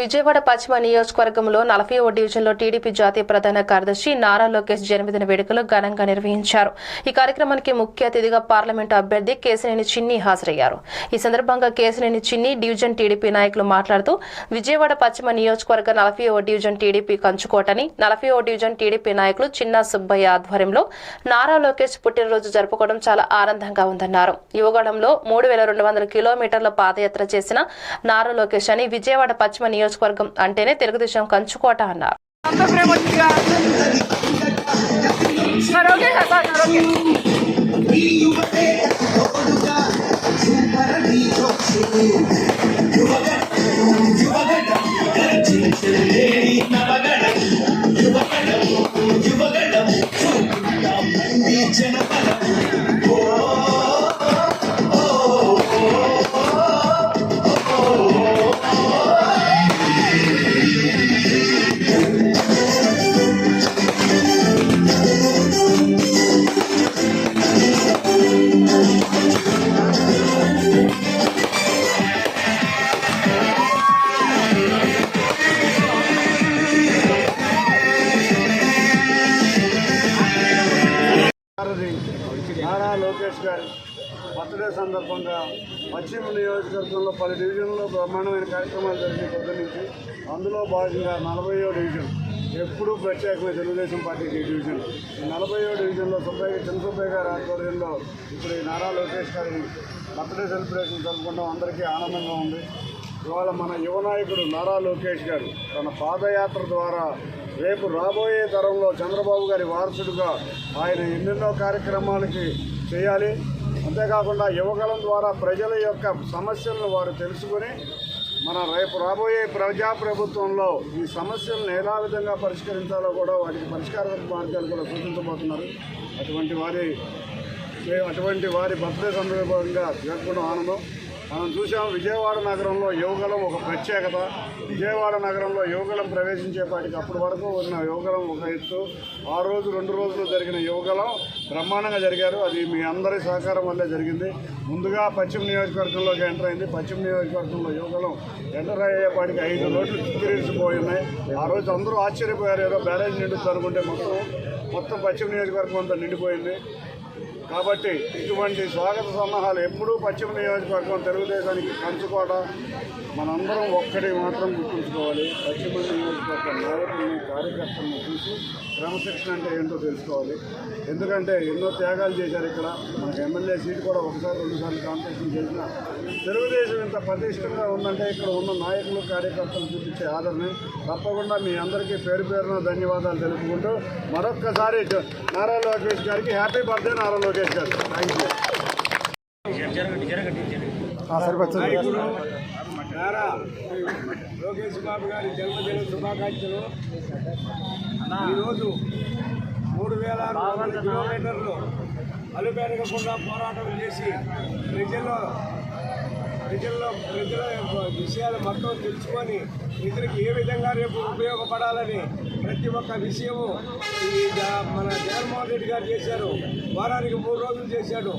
విజయవాడ పశ్చిమ నియోజకవర్గంలో నలభై ఓ డివిజన్లో టీడీపీ జాతీయ ప్రధాన కార్యదర్శి నారా లోకేష్ జన్మదిన వేడుకలు ఘనంగా నిర్వహించారు. ఈ కార్యక్రమానికి ముఖ్య అతిథిగా పార్లమెంటు అభ్యర్థి కేశినేని చిన్ని హాజరయ్యారు. ఈ సందర్భంగా కేశినేని చిన్ని డివిజన్ టీడీపీ నాయకులు మాట్లాడుతూ విజయవాడ పశ్చిమ నియోజకవర్గ నలభై ఓ డివిజన్ టీడీపీ కంచుకోటని నలభై ఓ డివిజన్ టీడీపీ నాయకులు చిన్న సుబ్బయ్య ఆధ్వర్యంలో నారా లోకేష్ పుట్టినరోజు జరుపుకోవడం చాలా ఆనందంగా ఉందన్నారు. యువగడంలో మూడు వేల రెండు వందల కిలోమీటర్ల పాదయాత్ర చేసిన నారా లోకేష్ అని విజయవాడ పశ్చిమ నియోజకవర్గం అంటేనే తెలుగుదేశం కంచుకోట అన్నారు. అంత ప్రేమ కార్యక్రమాలు జరిగినాయి పొద్దు నుంచి అందులో భాగంగా నలభైయో డివిజన్ ఎప్పుడూ ప్రత్యేకమైన తెలుగుదేశం పార్టీకి డివిజన్. నలభైయో డివిజన్లో సుబ్బయ్య చంద్రసుబ్బయ్య గారి ఆధ్వర్యంలో ఇప్పుడు ఈ నారా లోకేష్ గారి బర్త్డే సెలబ్రేషన్ జరుపుకోవడం అందరికీ ఆనందంగా ఉంది. ఇవాళ మన యువ నాయకుడు నారా లోకేష్ గారు తన పాదయాత్ర ద్వారా రేపు రాబోయే తరంలో చంద్రబాబు గారి వారసుడుగా ఆయన ఎన్నెన్నో కార్యక్రమాలకి చేయాలి. అంతేకాకుండా యువగలం ద్వారా ప్రజల యొక్క సమస్యలను వారు తెలుసుకుని మన రేపు రాబోయే ప్రజా ప్రభుత్వంలో ఈ సమస్యలను ఎలా విధంగా పరిష్కరించాలో కూడా వాటికి పరిష్కార మార్గాలు కూడా సూచించబోతున్నారు. అటువంటి వారి అటువంటి వారి బర్త్డే సందర్భంగా జరుపుకోవడం ఆనందం. మనం చూసాం విజయవాడ నగరంలో యువగలం ఒక ప్రత్యేకత. విజయవాడ నగరంలో యువగలం ప్రవేశించేపాటికి అప్పటి వరకు ఉన్న యువగలం ఒక ఎత్తు. ఆ రోజు రెండు రోజులు జరిగిన యువగలం బ్రహ్మాండంగా జరిగారు. అది మీ అందరి సహకారం వల్లే జరిగింది. ముందుగా పశ్చిమ నియోజకవర్గంలోకి ఎంటర్ అయింది. పశ్చిమ నియోజకవర్గంలో యువగలం ఎంటర్ అయ్యేపాటికి ఐదు రోడ్లు చిత్రీకరించిపోయి ఉన్నాయి. ఆ రోజు అందరూ ఆశ్చర్యపోయారు. ఏదో బ్యారేజ్ నిండుతుంది అనుకుంటే మొత్తం మొత్తం పశ్చిమ నియోజకవర్గం అంతా నిండిపోయింది. కాబట్టి ఇటువంటి స్వాగత సన్నాహాలు ఎప్పుడూ పశ్చిమ నియోజకవర్గం తెలుగుదేశానికి కంచుకోట మనందరం ఒక్కటి మాత్రం గుర్తుంచుకోవాలి. పశ్చిమ నియోజకవర్గ నాయకుల్ని కార్యకర్తలను చూసి క్రమశిక్షణ అంటే ఏంటో తెలుసుకోవాలి. ఎందుకంటే ఎన్నో త్యాగాలు చేశారు ఇక్కడ. మనకు ఎమ్మెల్యే సీట్ కూడా ఒకసారి రెండుసార్లు కాంపిటీషన్ చేసిన తెలుగుదేశం ఇంత ప్రతిష్టంగా ఉందంటే ఇక్కడ ఉన్న నాయకులు కార్యకర్తలు చూపించే ఆదరణ. తప్పకుండా మీ అందరికీ పేరు పేరున ధన్యవాదాలు తెలుపుకుంటూ మరొక్కసారి నారా లోకేష్ గారికి happy birthday Nara Lokesh garu. Thank you Nara Lokesh Babu garu జన్మదిన శుభాకాంక్షలు. ఈరోజు మూడు వేల కిలోమీటర్లు అలుపెరగకుండా పోరాటం చేసి ప్రజల్లో ప్రజల్లో ప్రజల విషయాలు మొత్తం తెలుసుకొని ప్రజలకు ఏ విధంగా రేపు ఉపయోగపడాలని ప్రతి ఒక్క విషయము మన జగన్మోహన్ రెడ్డి గారు చేశారు. వారానికి మూడు రోజులు చేశాడు.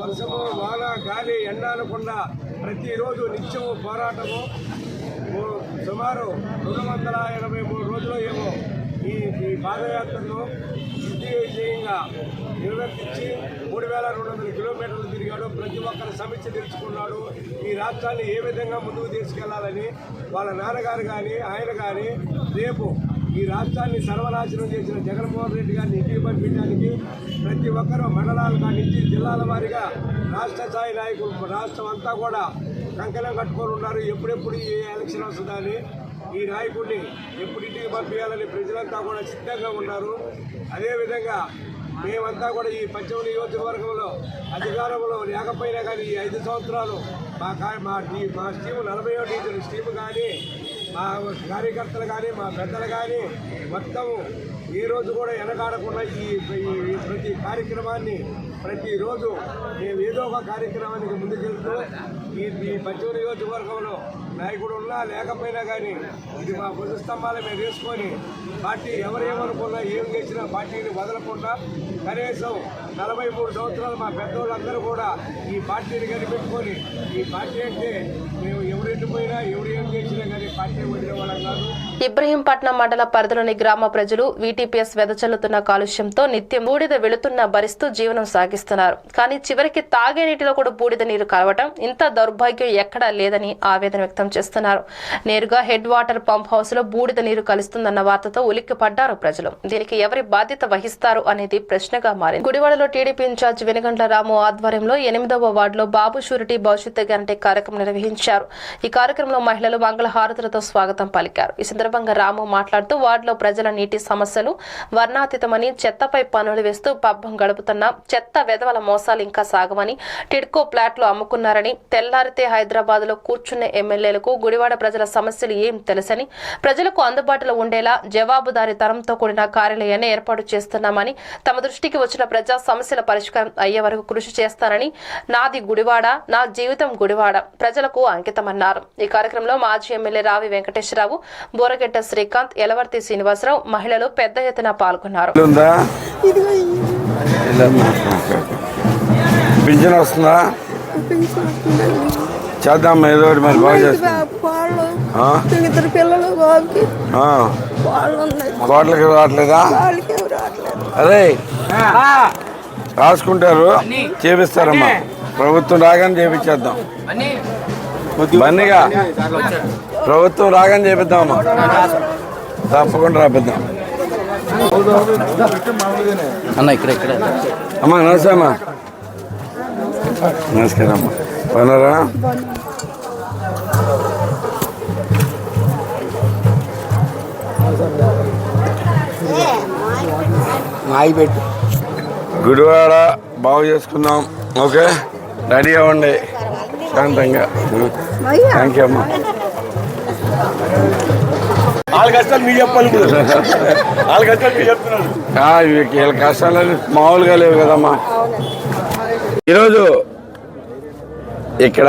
వర్షము వాన గాలి ఎండ అనకుండా ప్రతిరోజు నిత్యము పోరాటము. సుమారు రెండు వందల ఎనభై మూడు రోజులు ఏమో ఈ ఈ పాదయాత్రను విజయంగా నిర్వర్తించి మూడు వేల రెండు వందల కిలోమీటర్లు తిరిగాడు. ప్రతి ఒక్కరి సమీక్ష తెలుసుకున్నాడు ఈ రాష్ట్రాన్ని ఏ విధంగా ముందుకు తీసుకెళ్ళాలని వాళ్ళ నాన్నగారు కానీ ఆయన కానీ రేపు ఈ రాష్ట్రాన్ని సర్వనాశనం చేసిన జగన్మోహన్ రెడ్డి గారిని ఇంటికి పంపించడానికి ప్రతి ఒక్కరూ మండలాలు కానించి జిల్లాల వారీగా రాష్ట్ర స్థాయి నాయకులు రాష్ట్రం అంతా కూడా కంకణం కట్టుకొని ఉన్నారు. ఎప్పుడెప్పుడు ఈ ఎలక్షన్ వస్తుందని ఈ నాయకుడిని ఎప్పుడు ఇంటికి పంపించాలని ప్రజలంతా కూడా సిద్ధంగా ఉన్నారు. అదేవిధంగా మేమంతా కూడా ఈ పశ్చిమ నియోజకవర్గంలో అధికారంలో లేకపోయినా కానీ ఈ ఐదు సంవత్సరాలు మా మా మా స్టీమ్ నలభై ఒకటి స్టీమ్ కానీ మా కార్యకర్తలు కానీ మా పెద్దలు కానీ మొత్తము ఈరోజు రోజు కూడా వెనకాడకుండా ఈ ప్రతి కార్యక్రమాన్ని ప్రతిరోజు మేము ఏదో ఒక కార్యక్రమానికి ముందుకెళ్తూ ఈ ఈ పశ్చిమ నియోజకవర్గంలో నాయకుడు ఉన్నా లేకపోయినా కానీ ఇది మా స్తంభాలు మేము వేసుకొని పార్టీ ఎవరేమనుకున్నా ఏం చేసినా పార్టీని వదలకుండా కనీసం నలభై మూడు సంవత్సరాలు మా పెద్దోళ్ళందరూ కూడా ఈ పార్టీని కనిపెట్టుకొని ఈ పార్టీ అంటే మేము ఎవరు ఎవరు ఏం చేసినా కానీ పార్టీ వదిలే వాళ్ళం కాదు. ఇబ్రహీంపట్నం మండల పరిధిలోని గ్రామ ప్రజలు వీటీపీఎస్ వెదజల్లుతున్న కాలుష్యంతో నిత్యం బూడిద వెళుతున్న భరిస్తూ జీవనం సాగిస్తున్నారు. కానీ చివరికి తాగే నీటిలో కూడా బూడిద నీరు కలవటం ఇంత దౌర్భాగ్యం ఎక్కడా లేదని ఆవేదన వ్యక్తం చేస్తున్నారు. నేరుగా హెడ్ వాటర్ పంప్ హౌస్లో బూడిద నీరు కలుస్తుందన్న వార్తతో ఉలిక్కి పడ్డారు ప్రజలు. దీనికి ఎవరి బాధ్యత వహిస్తారు అనేది ప్రశ్న. ప్రశ్నగా మారింది. గుడివాడలో టీడీపీ ఇన్ఛార్జ్ వెనుగండ్ల రాము ఆధ్వర్యంలో ఎనిమిదవ వార్డులో బాబు షూరిటీ భవిష్యత్తు గ్యారంటీ కార్యక్రమం నిర్వహించారు. ఈ కార్యక్రమంలో మహిళలు మంగళ హారతులతో స్వాగతం పలికారు. ఈ సందర్భంగా రాము మాట్లాడుతూ వార్డులో ప్రజల నీటి సమస్యలు వర్ణాతీతమని చెత్తపై పనులు వేస్తూ పబ్బం గడుపుతున్న చెత్త వెధవల మోసాలు ఇంకా సాగమని టిడ్కో ప్లాట్లు అమ్ముకున్నారని తెల్లారితే హైదరాబాద్లో కూర్చున్న ఎమ్మెల్యేలకు గుడివాడ ప్రజల సమస్యలు ఏం తెలుసని ప్రజలకు అందుబాటులో ఉండేలా జవాబుదారీతనంతో కూడిన కార్యాలయాన్ని ఏర్పాటు చేస్తున్నామని తమ దృష్టి దృష్టికి వచ్చిన ప్రజా సమస్యల పరిష్కారం అయ్యే వరకు కృషి చేస్తానని నాది గుడివాడ నా జీవితం గుడివాడ ప్రజలకు అంకితమన్నారు. ఈ కార్యక్రమంలో మాజీ ఎమ్మెల్యే రావి వెంకటేశ్వరరావు బోరగెడ్డ శ్రీకాంత్ ఎలవర్తి శ్రీనివాసరావు మహిళలు పెద్ద ఎత్తున పాల్గొన్నారు. ఉందా? పింఛన్ వస్తుందా? చేద్దాం ఏదో ఒకటి మరి బాగా చేస్తాం. వాళ్ళు ఆ? ఇద్దరు పిల్లలు బాబుకి. ఆ, వాళ్ళు ఉన్నాయి. కోట్లకి రావట్లేదు? అదే. రాసుకుంటారు. చేపిస్తారమ్మా. ప్రభుత్వం రాగానే చేపించేద్దాం. బన్నీగా. ప్రభుత్వం రాగానే చేపిద్దామమ్మా. తప్పకుండా రాపిద్దాం. అన్న ఇక్కడ ఇక్కడ. అమ్మా నమస్తే అమ్మా. నమస్కారం అమ్మా. బాగున్నారా? మాయి పెట్టు. గుడివాడ బాగు చేసుకుందాం. ఓకే? రెడీ అవ్వండి. శాంతంగా. థ్యాంక్ యూ అమ్మా. వాళ్ళ కష్టాలు మీరు చెప్పాలి ఇప్పుడు. వాళ్ళ కష్టాలు మీరు చెప్తున్నారు. వీళ్ళ మామూలుగా లేవు కదమ్మా. ఈరోజు ఇక్కడ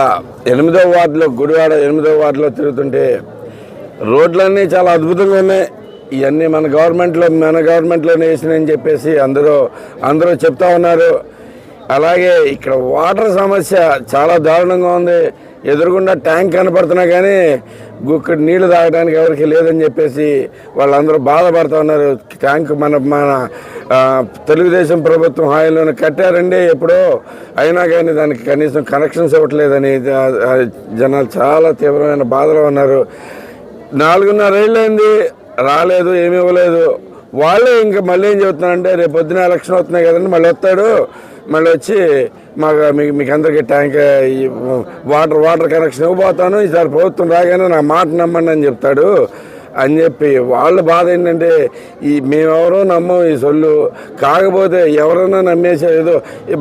ఎనిమిదో వార్డులో గుడివాడ ఎనిమిదో వార్డులో తిరుగుతుంటే రోడ్లన్నీ చాలా అద్భుతంగా ఉన్నాయి. ఇవన్నీ మన గవర్నమెంట్లో మన గవర్నమెంట్లోనే వేసినని చెప్పేసి అందరూ అందరూ చెప్తా ఉన్నారు. అలాగే ఇక్కడ వాటర్ సమస్య చాలా దారుణంగా ఉంది. ఎదురుగుండా ట్యాంక్ కనపడుతున్నా కానీ గుక్కడి నీళ్ళు తాగడానికి ఎవరికి లేదని చెప్పేసి వాళ్ళందరూ బాధపడుతూ ఉన్నారు. ట్యాంక్ మన మన తెలుగుదేశం ప్రభుత్వం హాయిలోనే కట్టారండి ఎప్పుడో. అయినా కానీ దానికి కనీసం కనెక్షన్స్ ఇవ్వట్లేదని జనాలు చాలా తీవ్రమైన బాధలో ఉన్నారు. నాలుగున్నర ఏళ్ళైంది రాలేదు ఏమీ ఇవ్వలేదు. వాళ్ళే ఇంకా మళ్ళీ ఏం చెబుతున్నారంటే రేపు పొద్దున ఎలక్షన్ అవుతున్నాయి కదండి మళ్ళీ వస్తాడు. మళ్ళీ వచ్చి మాకు మీకు మీకు అందరికీ ట్యాంక్ వాటర్ వాటర్ కనెక్షన్ ఇవ్వబోతాను. ఈసారి ప్రభుత్వం రాగానే నా మాట నమ్మండి అని చెప్తాడు. అని చెప్పి వాళ్ళ బాధ ఏంటంటే ఈ మేమెవరో నమ్మం ఈ సొల్లు. కాకపోతే ఎవరైనా నమ్మేసే ఏదో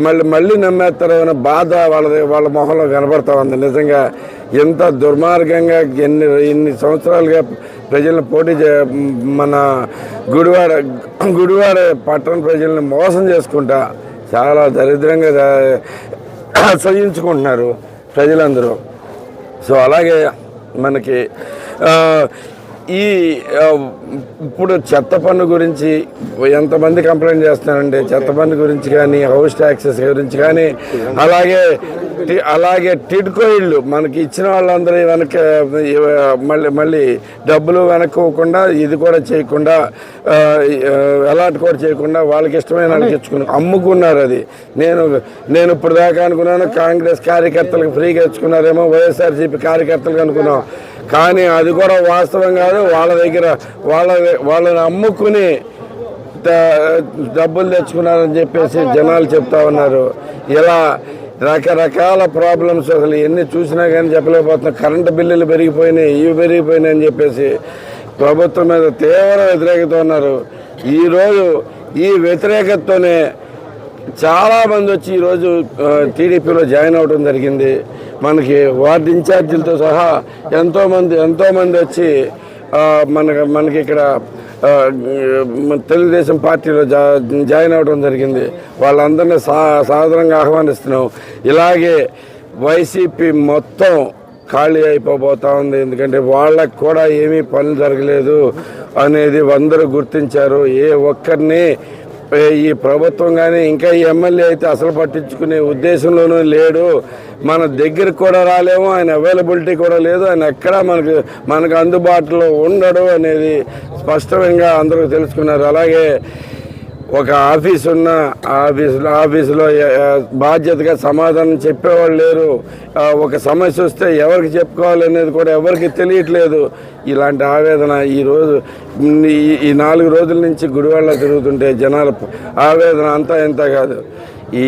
మళ్ళీ మళ్ళీ నమ్మేస్తారో బాధ వాళ్ళ వాళ్ళ మొహంలో కనబడతా ఉంది. నిజంగా ఎంత దుర్మార్గంగా ఎన్ని ఎన్ని సంవత్సరాలుగా ప్రజలను పోటీ చే మన గుడివాడ గుడివాడ పట్టణ ప్రజల్ని మోసం చేసుకుంటా చాలా దరిద్రంగా ఆశ్రయించుకుంటున్నారు సహించుకుంటున్నారు ప్రజలందరూ. సో అలాగే మనకి ఈ ఇప్పుడు చెత్త పన్ను గురించి ఎంతమంది కంప్లైంట్ చేస్తున్నారంటే చెత్త పన్ను గురించి కానీ హౌస్ ట్యాక్సెస్ గురించి కానీ అలాగే అలాగే టిడ్కో ఇళ్ళు మనకి ఇచ్చిన వాళ్ళందరూ వెనక మళ్ళీ మళ్ళీ డబ్బులు వెనక్కోకుండా ఇది కూడా చేయకుండా అలాట్ కూడా చేయకుండా వాళ్ళకి ఇష్టమైన వాళ్ళకి ఇచ్చుకుని అమ్ముకున్నారు అది. నేను నేను ఇప్పుడు దాకా అనుకున్నాను కాంగ్రెస్ కార్యకర్తలకు ఫ్రీగా ఇచ్చుకున్నారేమో వైఎస్ఆర్సీపీ కార్యకర్తలకు అనుకున్నాం. కానీ అది కూడా వాస్తవం కాదు. వాళ్ళ దగ్గర వాళ్ళ వాళ్ళని అమ్ముకుని డబ్బులు తెచ్చుకున్నారని చెప్పేసి జనాలు చెప్తా ఉన్నారు. ఇలా రకరకాల ప్రాబ్లమ్స్ అసలు ఎన్ని చూసినా కానీ చెప్పలేకపోతున్నాం. కరెంటు బిల్లులు పెరిగిపోయినాయి ఇవి పెరిగిపోయినాయి అని చెప్పేసి ప్రభుత్వం మీద తీవ్ర వ్యతిరేకత ఉన్నారు. ఈరోజు ఈ వ్యతిరేకతతోనే చాలా మంది వచ్చి ఈరోజు టీడీపీలో జాయిన్ అవ్వడం జరిగింది. మనకి వార్డు ఇన్ఛార్జీలతో సహా ఎంతోమంది ఎంతోమంది వచ్చి మనకి మనకి ఇక్కడ తెలుగుదేశం పార్టీలో జా జాయిన్ అవ్వడం జరిగింది. వాళ్ళందరినీ సా సాధారణంగా ఆహ్వానిస్తున్నాం. ఇలాగే వైసీపీ మొత్తం ఖాళీ అయిపోబోతా ఉంది. ఎందుకంటే వాళ్ళకు కూడా ఏమీ పనులు జరగలేదు అనేది అందరూ గుర్తించారు. ఏ ఒక్కరిని ఈ ప్రభుత్వం కానీ ఇంకా ఈ ఎమ్మెల్యే అయితే అసలు పట్టించుకునే ఉద్దేశంలోనూ లేడు. మన దగ్గరికి కూడా రాలేము ఆయన అవైలబిలిటీ కూడా లేదు ఆయన ఎక్కడా మనకు మనకు అందుబాటులో ఉండడు అనేది స్పష్టంగా అందరూ తెలుసుకున్నారు. అలాగే ఒక ఆఫీస్ ఉన్న ఆఫీసులో ఆఫీసులో బాధ్యతగా సమాధానం చెప్పేవాళ్ళు లేరు. ఒక సమస్య వస్తే ఎవరికి చెప్పుకోవాలి అనేది కూడా ఎవరికి తెలియట్లేదు. ఇలాంటి ఆవేదన ఈరోజు ఈ ఈ నాలుగు రోజుల నుంచి గుడివాళ్ళ తిరుగుతుంటే జనాల ఆవేదన అంతా ఇంత కాదు. ఈ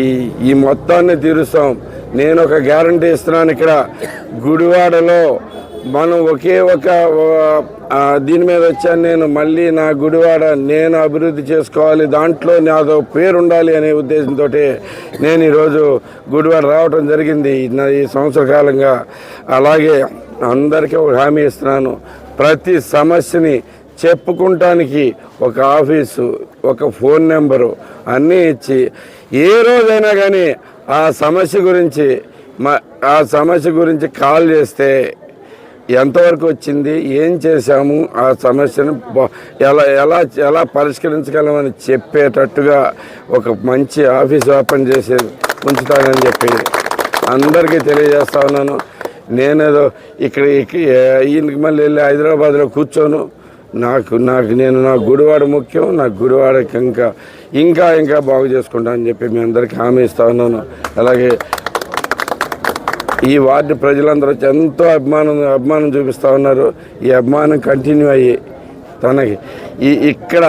ఈ మొత్తాన్ని తీరుస్తాం. నేను ఒక గ్యారంటీ ఇస్తున్నాను ఇక్కడ. గుడివాడలో మనం ఒకే ఒక దీని మీద వచ్చాను నేను. మళ్ళీ నా గుడివాడ నేను అభివృద్ధి చేసుకోవాలి. దాంట్లో నాదో పేరు ఉండాలి అనే ఉద్దేశంతో నేను ఈరోజు గుడివాడ రావటం జరిగింది. నా ఈ సంవత్సర కాలంగా. అలాగే అందరికీ ఒక హామీ ఇస్తున్నాను. ప్రతి సమస్యని చెప్పుకుంటానికి ఒక ఆఫీసు ఒక ఫోన్ నెంబరు అన్నీ ఇచ్చి ఏ రోజైనా కానీ ఆ సమస్య గురించి మా ఆ సమస్య గురించి కాల్ చేస్తే ఎంతవరకు వచ్చింది ఏం చేశాము ఆ సమస్యను ఎలా ఎలా ఎలా పరిష్కరించగలమని చెప్పేటట్టుగా ఒక మంచి ఆఫీస్ ఓపెన్ చేసి ఉంచుతానని చెప్పి అందరికీ తెలియజేస్తా ఉన్నాను. నేనేదో ఇక్కడ ఈయనకి మళ్ళీ వెళ్ళి హైదరాబాద్లో కూర్చోను. నాకు నాకు నేను నా గుడివాడ ముఖ్యం నా గుడివాడకి ఇంకా ఇంకా ఇంకా బాగు చేసుకుంటా అని చెప్పి మీ అందరికీ హామీ ఇస్తా ఉన్నాను. అలాగే ఈ వార్డు ప్రజలందరూ ఎంతో అభిమానం అభిమానం చూపిస్తూ ఉన్నారు. ఈ అభిమానం కంటిన్యూ అయ్యి తనకి ఇక్కడ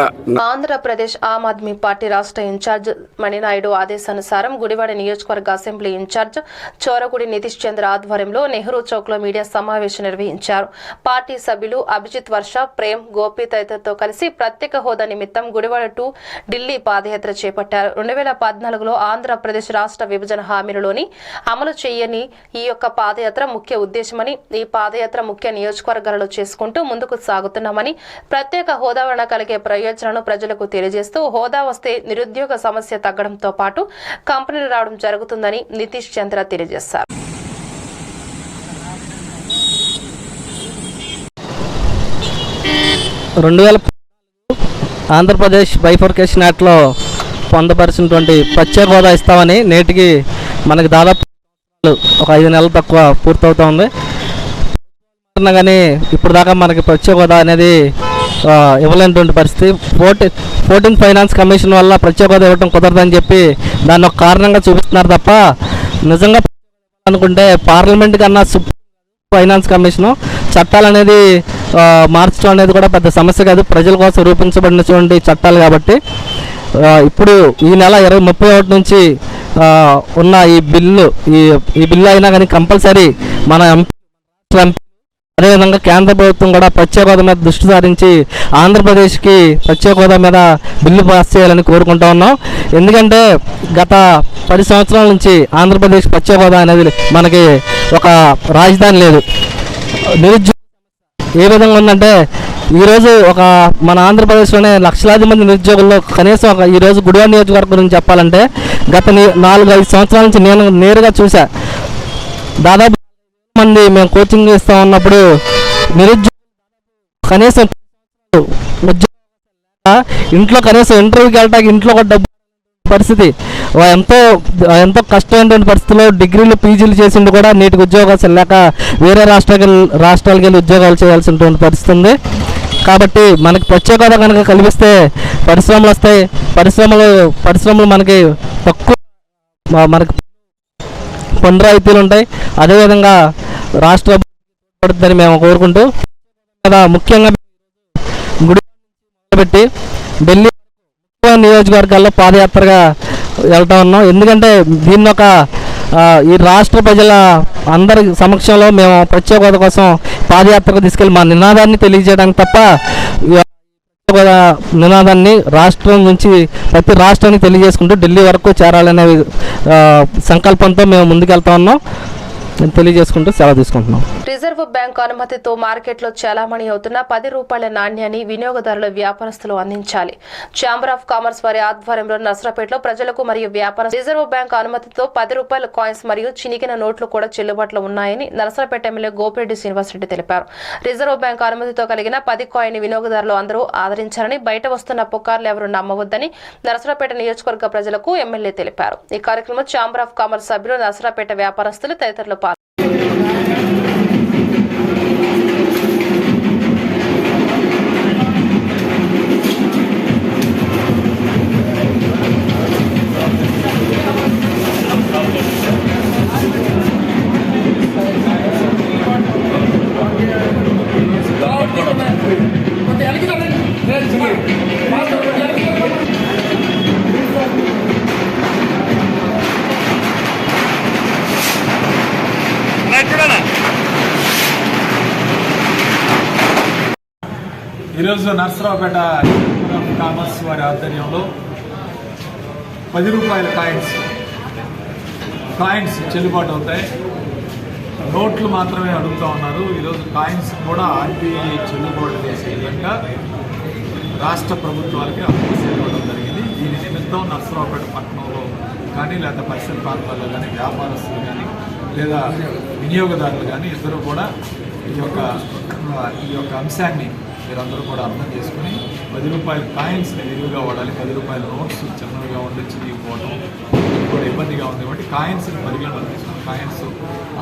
ఆంధ్రప్రదేశ్ ఆమ్ ఆద్మీ పార్టీ రాష్ట్ర ఇన్ఛార్జ్ మణినాయుడు ఆదేశానుసారం గుడివాడ నియోజకవర్గ assembly in charge Choragudi Nitish Chandra ఆధ్వర్యంలో నెహ్రూ చౌక్లో మీడియా సమావేశం నిర్వహించారు. పార్టీ సభ్యులు అభిజిత్ వర్ష ప్రేమ్ గోపి తదితరులతో కలిసి ప్రత్యేక హోదా నిమిత్తం గుడివాడ టు ఢిల్లీ పాదయాత్ర చేపట్టారు. రెండు వేల పద్నాలుగులో ఆంధ్రప్రదేశ్ రాష్ట్ర విభజన హామీలలోని అమలు చేయని ఈ యొక్క పాదయాత్ర ముఖ్య ఉద్దేశమని ఈ పాదయాత్ర ముఖ్య నియోజకవర్గాలలో చేసుకుంటూ ముందుకు సాగుతున్నామని ప్రత్యేక హోదా వలన కలిగే ప్రయోజనాలను ప్రజలకు తెలియజేస్తూ హోదా వస్తే నిరుద్యోగ సమస్య తగ్గడంతో పాటు కంపెనీలు రావడం జరుగుతుందని నితీష్ చంద్ర తెలియజేశారు. రెండు వేల ఆంధ్రప్రదేశ్ బైఫర్కేషన్ యాక్ట్లో పొందపరిచినటువంటి ప్రత్యేక హోదా ఇస్తామని నేటికి మనకి దాదాపు ఒక ఐదు నెలలు తక్కువ పూర్తవుతోంది. కానీ ఇప్పుడు దాకా మనకి ప్రత్యేక హోదా అనేది ఇవ్వలేనటువంటి పరిస్థితి. ఫోర్టీ ఫోర్టీన్ ఫైనాన్స్ కమిషన్ వల్ల ప్రత్యేక హోదా ఇవ్వడం కుదరదని చెప్పి దాన్ని ఒక కారణంగా చూపిస్తున్నారు తప్ప నిజంగా అనుకుంటే పార్లమెంట్ కన్నా ఫైనాన్స్ కమిషన్ చట్టాలు అనేది మార్చడం అనేది కూడా పెద్ద సమస్య కాదు. ప్రజల కోసం రూపించబడినటువంటి చట్టాలు కాబట్టి ఇప్పుడు ఈ నెల ఇరవై ముప్పై ఒకటి నుంచి ఉన్న ఈ బిల్లు ఈ ఈ బిల్లు అయినా కానీ కంపల్సరీ మన ఎంపీ అదేవిధంగా కేంద్ర ప్రభుత్వం కూడా ప్రత్యేక హోదా మీద దృష్టి సారించి ఆంధ్రప్రదేశ్కి ప్రత్యేక హోదా మీద బిల్లు పాస్ చేయాలని కోరుకుంటా ఉన్నాం. ఎందుకంటే గత పది సంవత్సరాల నుంచి ఆంధ్రప్రదేశ్ ప్రత్యేక హోదా అనేది మనకి ఒక రాజధాని లేదు. నిరుద్యోగ ఏ విధంగా ఉందంటే ఈరోజు ఒక మన ఆంధ్రప్రదేశ్లోనే లక్షలాది మంది నిరుద్యోగుల్లో కనీసం ఒక ఈరోజు గుడివాడ నియోజకవర్గం గురించి చెప్పాలంటే గత నాలుగు ఐదు సంవత్సరాల నుంచి నేను నేరుగా చూసా దాదాపు మంది మేము కోచింగ్ ఇస్తా ఉన్నప్పుడు నిరుద్యోగ కనీసం ఇంట్లో కనీసం ఇంటర్వ్యూకి వెళ్ళడానికి ఇంట్లో కూడా డబ్బు పరిస్థితి. ఎంతో ఎంతో కష్టమైనటువంటి పరిస్థితిలో డిగ్రీలు పీజీలు చేసిండు కూడా నీటికి ఉద్యోగాలు లేక వేరే రాష్ట్రాలకు రాష్ట్రాలకు వెళ్ళి ఉద్యోగాలు చేయాల్సినటువంటి పరిస్థితి ఉంది. కాబట్టి మనకి ప్రత్యేక హోదా కనుక కల్పిస్తే పరిశ్రమలు వస్తాయి. పరిశ్రమలు పరిశ్రమలు మనకి తక్కువ మనకి పన్ను రాయితీలు ఉంటాయి. అదేవిధంగా రాష్ట్ర పడుతుందని మేము కోరుకుంటూ కదా ముఖ్యంగా గుడి పెట్టి ఢిల్లీ నియోజకవర్గాల్లో పాదయాత్రగా వెళ్తా ఉన్నాం. ఎందుకంటే దీన్ని ఒక ఈ రాష్ట్ర ప్రజల అందరి సమక్షంలో మేము ప్రత్యేక హోదా కోసం పాదయాత్రకు తీసుకెళ్ళి మా నినాదాన్ని తెలియజేయడానికి తప్ప నినాదాన్ని రాష్ట్రం నుంచి ప్రతి రాష్ట్రానికి తెలియజేసుకుంటూ ఢిల్లీ వరకు చేరాలనే సంకల్పంతో మేము ముందుకెళ్తా ఉన్నాం. నేను తెలియజేసుకుంటూ సెలవు తీసుకుంటున్నాం. రిజర్వ్ బ్యాంక్ అనుమతితో మార్కెట్లో చలామణి అవుతున్న పది రూపాయల నాణ్యాన్ని వినియోగదారుల వ్యాపారస్తులు అందించాలి. ఛాంబర్ ఆఫ్ కామర్స్ వారి ఆధ్వర్యంలో నర్సరాపేటలో ప్రజలకు మరియు వ్యాపార రిజర్వ్ బ్యాంక్ అనుమతితో పది రూపాయల కాయిన్స్ మరియు చినిగిన నోట్లు కూడా చెల్లుబాటులో ఉన్నాయని నరసరాపేట ఎమ్మెల్యే గోపిరెడ్డి శ్రీనివాసరెడ్డి తెలిపారు. రిజర్వ్ బ్యాంక్ అనుమతితో కలిగిన పది కాయిన్ వినియోగదారులు అందరూ ఆదరించారని బయట వస్తున్న పుకార్లు ఎవరు నమ్మవద్దని నరసరాపేట నియోజకవర్గ ప్రజలకు ఎమ్మెల్యే తెలిపారు. ఈ కార్యక్రమం ఛాంబర్ ఆఫ్ కామర్స్ సభ్యులు నరసరాపేట వ్యాపారస్తులు తదితరులు ఈరోజు నర్సరావుపేట ఆఫ్ కామర్స్ వారి ఆధ్వర్యంలో పది రూపాయల కాయిన్స్ కాయిన్స్ చెల్లుబాటు అవుతాయి. నోట్లు మాత్రమే అడుగుతూ ఉన్నారు. ఈరోజు కాయిన్స్ కూడా ఆర్బీఐ చెల్లుబాటు చేసే విధంగా రాష్ట్ర ప్రభుత్వాలకి అవకాశం ఇవ్వడం జరిగింది. దీని నిమిత్తం నర్సరావుపేట పట్టణంలో కానీ లేదా పరిసర ప్రాంతాల్లో కానీ వ్యాపారస్తులు కానీ లేదా వినియోగదారులు కానీ ఇద్దరు కూడా ఈ యొక్క ఈ యొక్క అంశాన్ని మీరందరూ కూడా అర్థం చేసుకుని పది రూపాయల కాయిన్స్ని విరివిగా వాడాలి. పది రూపాయల నోట్స్ చిన్నవిగా ఉండి చిరిగిపోవడం కూడా ఇబ్బందిగా ఉంది కాబట్టి కాయిన్స్ని పరిగణలో తీసుకుని కాయిన్స్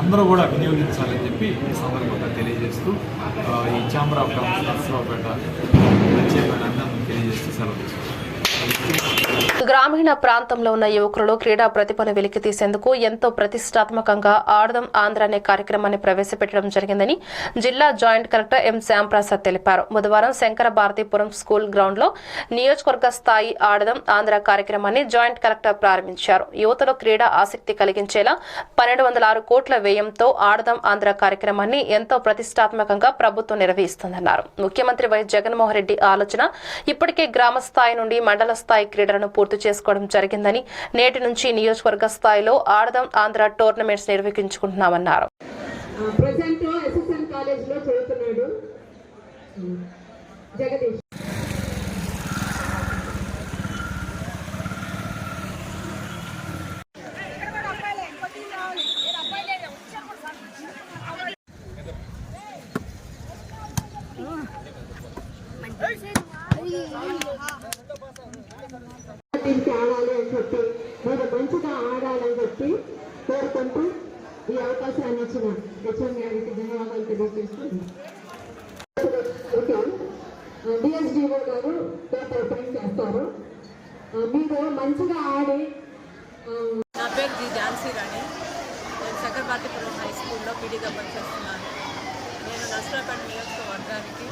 అందరూ కూడా వినియోగించాలని చెప్పి ఈ సందర్భంగా తెలియజేస్తూ ఈ ఛాంబర్ ఆఫ్ కామర్స్ నర్సరావుపేట ప్రత్యేకమైన అభినందనలు తెలియజేస్తూ సెలవు తీసుకుంటాం గ్రామీణ ప్రాంతంలో ఉన్న యువకులలో క్రీడా ప్రతిభను వెలికి తీసేందుకు ఎంతో ప్రతిష్టాత్మకంగా ఆడదం ఆంధ్ర అనే కార్యక్రమాన్ని ప్రవేశపెట్టడం జరిగిందని జిల్లా జాయింట్ కలెక్టర్ ఎం శ్యాంప్రసాద్ తెలిపారు. బుధవారం శంకర భారతీపురం స్కూల్ గ్రౌండ్లో నియోజకవర్గ స్థాయి ఆడదం ఆంధ్ర కార్యక్రమాన్ని జాయింట్ కలెక్టర్ ప్రారంభించారు. యువతలో క్రీడా ఆసక్తి కలిగించేలా పన్నెండు వందల ఆరు కోట్ల వ్యయంతో ఆడదం ఆంధ్ర కార్యక్రమాన్ని ఎంతో ప్రతిష్టాత్మకంగా ప్రభుత్వం నిర్వహిస్తుందన్నారు. ముఖ్యమంత్రి వైఎస్ జగన్మోహన్ రెడ్డి ఆలోచన ఇప్పటికే గ్రామ స్థాయి నుండి మండల స్థాయి క్రీడలను పూర్తి చేసుకోవడం జరిగిందని నేటి నుంచి నియోజకవర్గ స్థాయిలో ఆడదాం ఆంధ్ర టోర్నమెంట్స్ నిర్వహించుకుంటున్నామన్నారు. ప్రజెంట్ ఎస్ఎస్ఎన్ కాలేజ్లో చదువుతున్నాడు జగదీష్. రావాలి అని చెప్పి మీరు మంచిగా ఆడాలని చెప్పి కోరుకుంటూ ఈ అవకాశాన్ని ఇచ్చిన హెచ్ఎం గారికి ధన్యవాదాలు తెలియజేస్తున్నాను. డిఎస్డిఓ గారు పేపర్ ఓపెనింగ్ చేస్తారు. మీరు మంచిగా ఆడి నా పేరు జి ఝాన్సీ రాణి. నేను చక్రపాతిపురం హై స్కూల్లో పీడీగా పనిచేస్తున్నాను. నేను నర్సరాపేట నియోజకవర్గానికి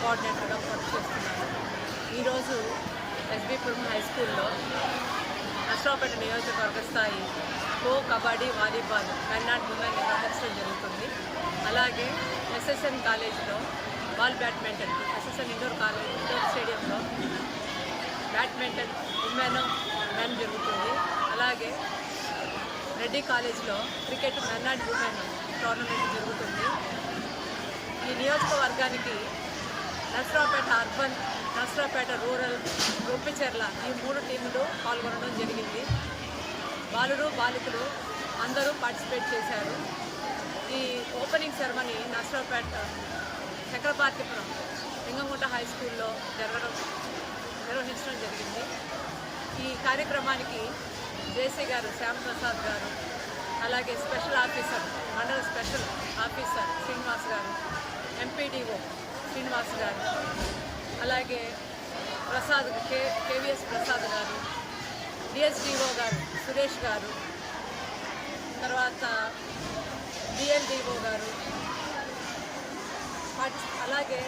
కోఆర్డినేటర్గా పనిచేస్తున్నాను. ఈరోజు ఎస్బీపురం హై స్కూల్లో నర్సరాపేట నియోజకవర్గ స్థాయి kho kabaddi volleyball men women నిర్వహించడం జరుగుతుంది. అలాగే ఎస్ఎస్ఎన్ కాలేజీలో ball badminton SSN indoor college indoor స్టేడియంలో బ్యాడ్మింటన్ ఉమెన్ రన్ జరుగుతుంది. అలాగే రెడ్డి కాలేజ్లో క్రికెట్ మెన్ ఉమెన్ టోర్నమెంట్ జరుగుతుంది. ఈ నియోజకవర్గానికి నర్సరావుపేట అర్బన్ నర్సరావుపేట రూరల్ గుప్పిచెర్ల ఈ మూడు టీములు పాల్గొనడం జరిగింది. బాలురు బాలికలు అందరూ పార్టిసిపేట్ చేశారు. ఈ opening ceremony Narasaraopet Chakrapatipuram Lingamgunta high స్కూల్లో జరగడం నిర్వహించడం జరిగింది. ఈ కార్యక్రమానికి జేసీ గారు శ్యాంప్రసాద్ గారు అలాగే special officer mandal special officer Srinivas garu MPDO Srinivas గారు అలాగే ప్రసాద్ కే కేవీఎస్ ప్రసాద్ గారు డిఎస్డిఓ గారు సురేష్ గారు తర్వాత డిఎల్డిఓ గారు అలాగే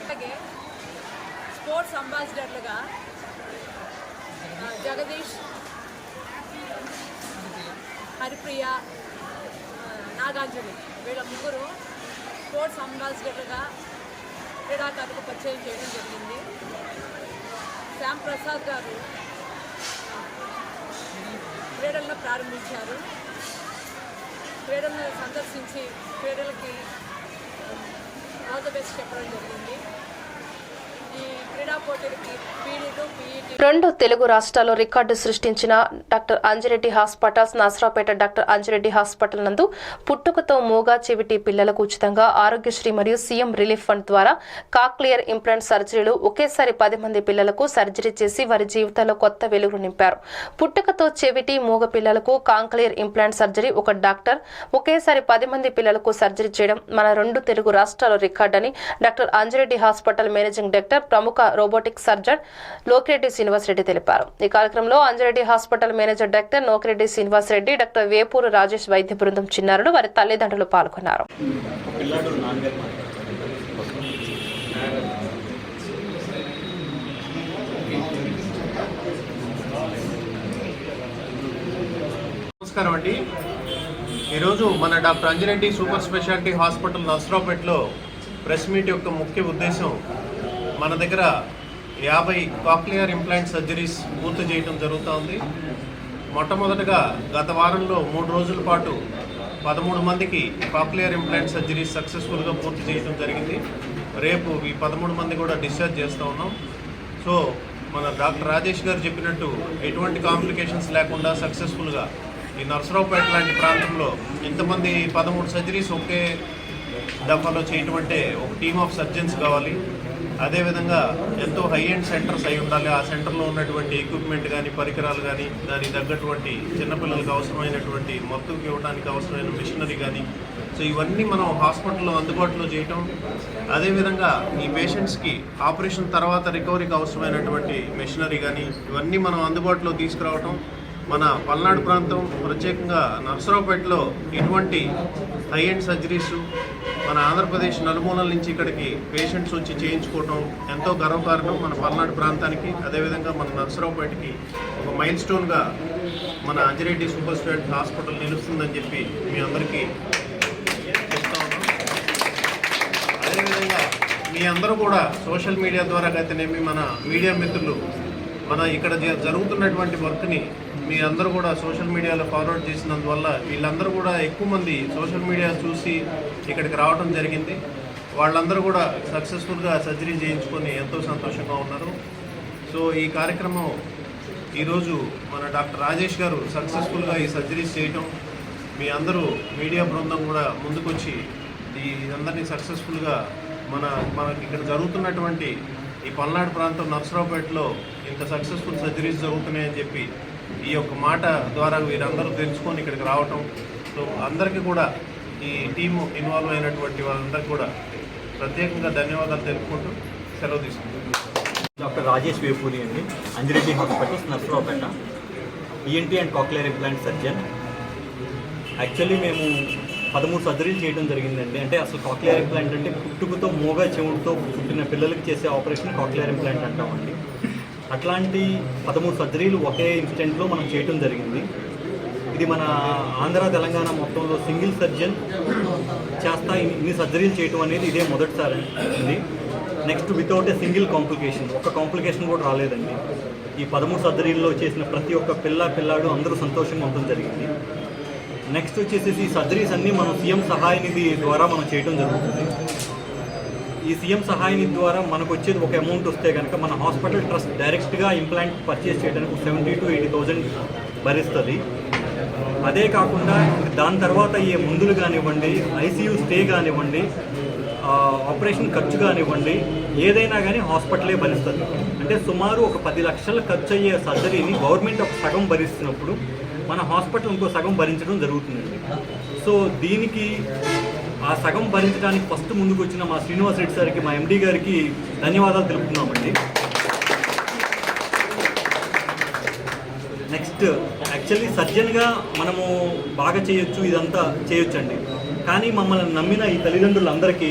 అలాగే స్పోర్ట్స్ అంబాసిడర్లుగా జగదీష్ హరిప్రియ నాగార్జుని నాగాంజలి వీళ్ళ ముగ్గురు స్పోర్ట్స్ అంబాసిడర్గా క్రీడాకారులకు పరిచయం చేయడం జరిగింది. శ్యామ్ ప్రసాద్ గారు క్రీడలను ప్రారంభించారు. క్రీడలను సందర్శించి క్రీడలకి ఆల్ ద బెస్ట్ చెప్పడం జరిగింది ఈ క్రీడా పోటీలకి పీడీలు పీఈటీ రెండు తెలుగు రాష్ట్రాల్లో రికార్డు సృష్టించిన doctor Anji Reddy hospitals Narasaraopet doctor Anji Reddy hospital నందు పుట్టుకతో మూగా చెవిటి పిల్లలకు ఉచితంగా ఆరోగ్యశ్రీ మరియు సీఎం రిలీఫ్ ఫండ్ ద్వారా కాక్లియర్ ఇంప్లాంట్ సర్జరీలు ఒకేసారి పది మంది పిల్లలకు సర్జరీ చేసి వారి జీవితాల్లో కొత్త వెలుగు నింపారు. పుట్టుకతో చెవిటి మూగ పిల్లలకు కాంక్లియర్ ఇంప్లాంట్ సర్జరీ ఒక డాక్టర్ ఒకేసారి పది మంది పిల్లలకు సర్జరీ చేయడం మన రెండు తెలుగు రాష్ట్రాల రికార్డని doctor Anji Reddy hospital managing director ప్రముఖ రోబోటిక్ సర్జన్ లోకిరెడ్డి శ్రీనివాసరెడ్డి తెలిపారు. ఈ కార్యక్రమంలో Anji Reddy hospital manager doctor Noki Reddy Srinivasa Reddy doctor Vepuru Rajesh వైద్య బృందం చిన్నారులు వారి తల్లిదండ్రులు పాల్గొన్నారు. నమస్కారం అండి. ఈరోజు మన doctor Anji Reddy super speciality hospital నర్సరావుపేటలో press meet యొక్క ముఖ్య ఉద్దేశం మన దగ్గర యాభై కాక్లియర్ ఇంప్లాంట్ సర్జరీస్ పూర్తి చేయడం జరుగుతోంది. మొట్టమొదటగా గత వారంలో మూడు రోజుల పాటు పదమూడు మందికి కాక్లియర్ ఇంప్లాంట్ సర్జరీస్ సక్సెస్ఫుల్గా పూర్తి చేయడం జరిగింది. రేపు ఈ పదమూడు మంది కూడా డిశ్చార్జ్ చేస్తూ ఉన్నాం. సో మన డాక్టర్ రాజేష్ గారు చెప్పినట్టు ఎటువంటి కాంప్లికేషన్స్ లేకుండా సక్సెస్ఫుల్గా ఈ నర్సరావుపేట లాంటి ప్రాంతంలో ఇంతమంది పదమూడు సర్జరీస్ ఒకే దఫాలో చేయటమంటే ఒక టీమ్ ఆఫ్ సర్జన్స్ కావాలి. అదేవిధంగా ఎంతో హై ఎండ్ సెంటర్స్ అయి ఉండాలి. ఆ సెంటర్లో ఉన్నటువంటి ఎక్విప్మెంట్ కానీ పరికరాలు కానీ దానికి తగ్గటువంటి చిన్నపిల్లలకు అవసరమైనటువంటి మొత్తంకి ఇవ్వడానికి అవసరమైన మిషనరీ కానీ సో ఇవన్నీ మనం హాస్పిటల్లో అందుబాటులో చేయటం. అదేవిధంగా ఈ పేషెంట్స్కి ఆపరేషన్ తర్వాత రికవరీకి అవసరమైనటువంటి మెషినరీ కానీ ఇవన్నీ మనం అందుబాటులో తీసుకురావటం. మన పల్నాడు ప్రాంతం ప్రత్యేకంగా నర్సరావుపేటలో ఇటువంటి హై ఎండ్ సర్జరీస్ మన ఆంధ్రప్రదేశ్ నలుమూలల నుంచి ఇక్కడికి పేషెంట్స్ వచ్చి చేయించుకోవటం ఎంతో గర్వకారణం మన పల్నాడు ప్రాంతానికి. అదేవిధంగా మన నర్సరావుపేటకి ఒక మైల్ స్టోన్గా మన అంజిరెడ్డి సూపర్ స్పెషాలిటీ హాస్పిటల్ నిలుస్తుందని చెప్పి మీ అందరికీ చెప్తా ఉన్నాం. అదేవిధంగా మీ అందరూ కూడా సోషల్ మీడియా ద్వారా అయితేనేమి మన మీడియా మిత్రులు మన ఇక్కడ జరుగుతున్నటువంటి వర్క్ని మీ అందరూ కూడా సోషల్ మీడియాలో ఫార్వర్డ్ చేసినందువల్ల వీళ్ళందరూ కూడా ఎక్కువ మంది సోషల్ మీడియా చూసి ఇక్కడికి రావడం జరిగింది. వాళ్ళందరూ కూడా సక్సెస్ఫుల్గా సర్జరీ చేయించుకొని ఎంతో సంతోషంగా ఉన్నారు. సో ఈ కార్యక్రమం ఈరోజు మన డాక్టర్ రాజేష్ గారు సక్సెస్ఫుల్గా ఈ సర్జరీస్ చేయటం మీ అందరూ మీడియా బృందం కూడా ముందుకొచ్చి ఈ అందరినీ సక్సెస్ఫుల్గా మన మనకి ఇక్కడ జరుగుతున్నటువంటి ఈ పల్నాడు ప్రాంతం నర్సరావుపేటలో ఇంత సక్సెస్ఫుల్ సర్జరీస్ జరుగుతున్నాయని చెప్పి ఈ యొక్క మాట ద్వారా వీరందరూ తెలుసుకొని ఇక్కడికి రావటం. సో అందరికీ కూడా ఈ టీము ఇన్వాల్వ్ అయినటువంటి వాళ్ళందరూ కూడా ప్రత్యేకంగా ధన్యవాదాలు తెలుపుకుంటూ సెలవు తీసుకుంటున్నాను డాక్టర్ రాజేష్ వేపూరి అండి. Anji Reddy hospitals Narasaraopet ENT and cochlear implant surgeon actually మేము పదమూడు సర్జరీలు చేయడం జరిగిందండి. అంటే అసలు కాక్లియర్ ఇంప్లాంట్ అంటే పుట్టుకతో మోగా చెవుడుతో పుట్టిన పిల్లలకి చేసే ఆపరేషన్ కాక్లియర్ ఇంప్లాంట్ అంటామండి. అట్లాంటి పదమూడు సర్జరీలు ఒకే ఇన్స్టెంట్లో మనం చేయడం జరిగింది. ఇది మన ఆంధ్ర తెలంగాణ మొత్తంలో సింగిల్ సర్జన్ చేస్తా ఇన్ని సర్జరీలు చేయటం అనేది ఇదే మొదటిసారి అండి. Next without a single complication ఒక కాంప్లికేషన్ కూడా రాలేదండి. ఈ పదమూడు సర్జరీల్లో చేసిన ప్రతి ఒక్క పిల్ల పిల్లాడు అందరూ సంతోషంగా ఉండడం జరిగింది. నెక్స్ట్ వచ్చేసి ఈ సర్జరీస్ అన్నీ మనం సీఎం సహాయ నిధి ద్వారా మనం చేయడం జరుగుతుంది. ఈ సీఎం సహాయ నిధి ద్వారా మనకు వచ్చేది ఒక అమౌంట్ వస్తే కనుక మన హాస్పిటల్ ట్రస్ట్ డైరెక్ట్గా ఇంప్లాంట్ పర్చేస్ చేయడానికి సెవెంటీ టు ఎయిటీ థౌజండ్ భరిస్తుంది. అదే కాకుండా దాని తర్వాత అయ్యే మందులు కానివ్వండి ఐసీయూ స్టే కానివ్వండి ఆపరేషన్ ఖర్చు కానివ్వండి ఏదైనా కానీ హాస్పిటలే భరిస్తుంది. అంటే సుమారు ఒక పది లక్షల ఖర్చు అయ్యే సర్జరీని గవర్నమెంట్ ఒక సగం భరిస్తున్నప్పుడు మన హాస్పిటల్ ఇంకో సగం భరించడం జరుగుతుందండి. సో దీనికి ఆ సగం భరించడానికి ఫస్ట్ ముందుకు వచ్చిన మా శ్రీనివాస్ రెడ్డి సార్కి మా ఎండీ గారికి ధన్యవాదాలు తెలుపుతున్నామండి. నెక్స్ట్ యాక్చువల్లీ సర్జన్గా మనము బాగా చేయొచ్చు ఇదంతా చేయొచ్చు అండి కానీ మమ్మల్ని నమ్మిన ఈ తల్లిదండ్రులందరికీ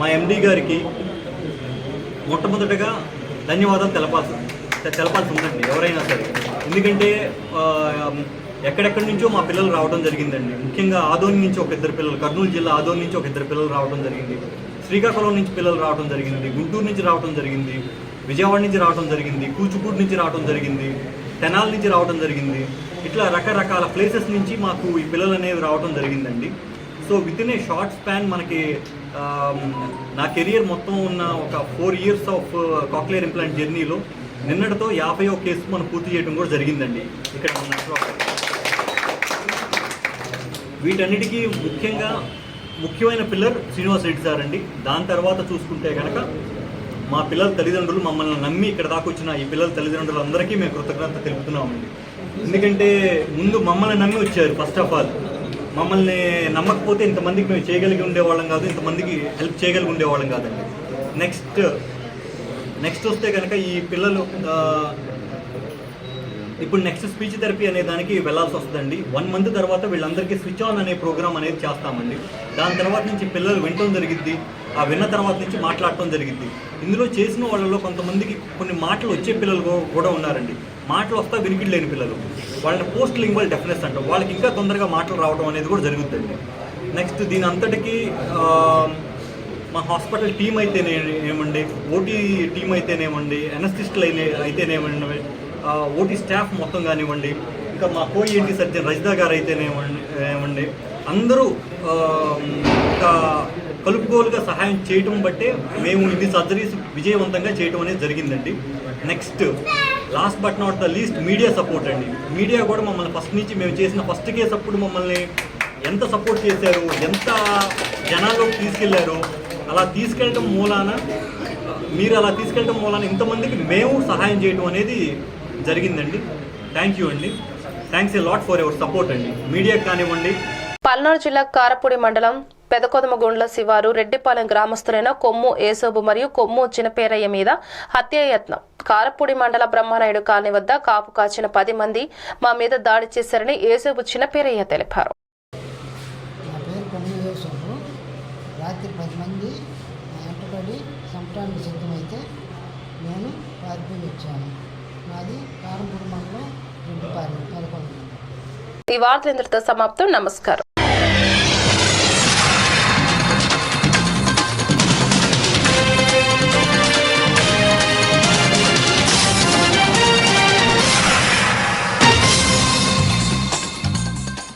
మా ఎండీ గారికి మొట్టమొదటగా ధన్యవాదాలు తెలపాల్సి తెలపాల్సి ఉందండి ఎవరైనా సరే. ఎందుకంటే ఎక్కడెక్కడి నుంచో మా పిల్లలు రావడం జరిగిందండి. ముఖ్యంగా ఆదోని నుంచి ఒక ఇద్దరు పిల్లలు కర్నూలు జిల్లా ఆదోని నుంచి ఒక ఇద్దరు పిల్లలు రావడం జరిగింది. శ్రీకాకుళం నుంచి పిల్లలు రావడం జరిగింది. గుంటూరు నుంచి రావడం జరిగింది. విజయవాడ నుంచి రావడం జరిగింది. కూచిపూడి నుంచి రావడం జరిగింది. తెనాల నుంచి రావడం జరిగింది. ఇట్లా రకరకాల ప్లేసెస్ నుంచి మాకు ఈ పిల్లలు అనేవి రావడం జరిగిందండి. So within a short span మనకి నా కెరియర్ మొత్తం ఉన్న ఒక four years of cochlear implant జర్నీలో నిన్నటితో యాభై ఒక కేసు మనం పూర్తి చేయడం కూడా జరిగిందండి. ఇక్కడ వీటన్నిటికీ ముఖ్యంగా ముఖ్యమైన పిల్లర్ శ్రీనివాస్ రెడ్డి సార్ అండి దాని తర్వాత చూసుకుంటే కనుక మా పిల్లల తల్లిదండ్రులు మమ్మల్ని నమ్మి ఇక్కడ దాకా వచ్చిన ఈ పిల్లల తల్లిదండ్రులందరికీ మేము కృతజ్ఞత తెలుపుతున్నామండి. ఎందుకంటే ముందు మమ్మల్ని నమ్మి వచ్చారు ఫస్ట్ ఆఫ్ ఆల్ మమ్మల్ని నమ్మకపోతే ఇంతమందికి మేము చేయగలిగి ఉండేవాళ్ళం కాదు ఇంతమందికి హెల్ప్ చేయగలిగి ఉండేవాళ్ళం కాదండి. నెక్స్ట్ నెక్స్ట్ వస్తే కనుక ఈ పిల్లలు ఇప్పుడు నెక్స్ట్ స్పీచ్ థెరపీ అనే దానికి వెళ్ళాల్సి వస్తుందండి. వన్ మంత్ తర్వాత వీళ్ళందరికీ స్విచ్ ఆన్ అనే ప్రోగ్రామ్ అనేది చేస్తామండి. దాని తర్వాత నుంచి పిల్లలు వినటం జరిగింది ఆ విన్న తర్వాత నుంచి మాట్లాడటం జరిగింది ఇందులో చేసిన వాళ్ళలో కొంతమందికి కొన్ని మాటలు వచ్చే పిల్లలు కూడా ఉన్నారండి. మాటలు వస్తా వినికిడి లేని పిల్లలు. వాళ్ళని పోస్ట్ లింగ్వల్ డెఫినెస్ అంటాం. వాళ్ళకి ఇంకా తొందరగా మాటలు రావడం అనేది కూడా జరుగుతుందండి నెక్స్ట్ దీని అంతటికి మా హాస్పిటల్ టీం అయితేనే ఏమండి? ఓటీ టీం అయితేనేమండి? ఎనస్థిస్టులు అయినే అయితేనేమండి? ఓటీ స్టాఫ్ మొత్తం కానివ్వండి ఇంకా మా కో ఏంటి సత్యం రజిదా గారు అయితేనేమండి అందరూ ఒక కలుపుగోలుగా సహాయం చేయటం బట్టే మేము ఇన్ని సర్జరీస్ విజయవంతంగా చేయటం అనేది జరిగిందండి. Next last but not the least media support అండి. మీడియా కూడా మమ్మల్ని ఫస్ట్ నుంచి మేము చేసిన ఫస్ట్ కేసు అప్పుడు మమ్మల్ని ఎంత సపోర్ట్ చేశారు ఎంత జనాల్లోకి తీసుకెళ్ళారు అలా తీసుకెళ్ళటం మూలాన మీరు అలా తీసుకెళ్ళటం మూలాన ఇంతమందికి మేము సహాయం చేయడం అనేది జరిగిందండి. థ్యాంక్ యూ అండి. Thanks a lot for your support అండి. మీడియాకి కానివ్వండి. పల్నాడు జిల్లా కారపూడి మండలం పెదకొదమగుండ్ల శివారు రెడ్డిపాలెం గ్రామస్తులైన కొమ్ము ఏసోబు మరియు కొమ్ము చినపేరయ్య మీద హత్యాయత్నం. కారపూడి మండల బ్రహ్మనాయుడు కాలనీ వద్ద కాపు కాచిన పది మంది మా మీద దాడి చేశారని ఏసోబు చినపేరయ్య తెలిపారు. రాత్రి పది మంది నా వెంటబడి చంపడానికి సిద్ధమైతే నేను పారిపోయి వచ్చాను నాది కారంపూడి మండలం రెడ్డిపాలెం పదకొండు ఈ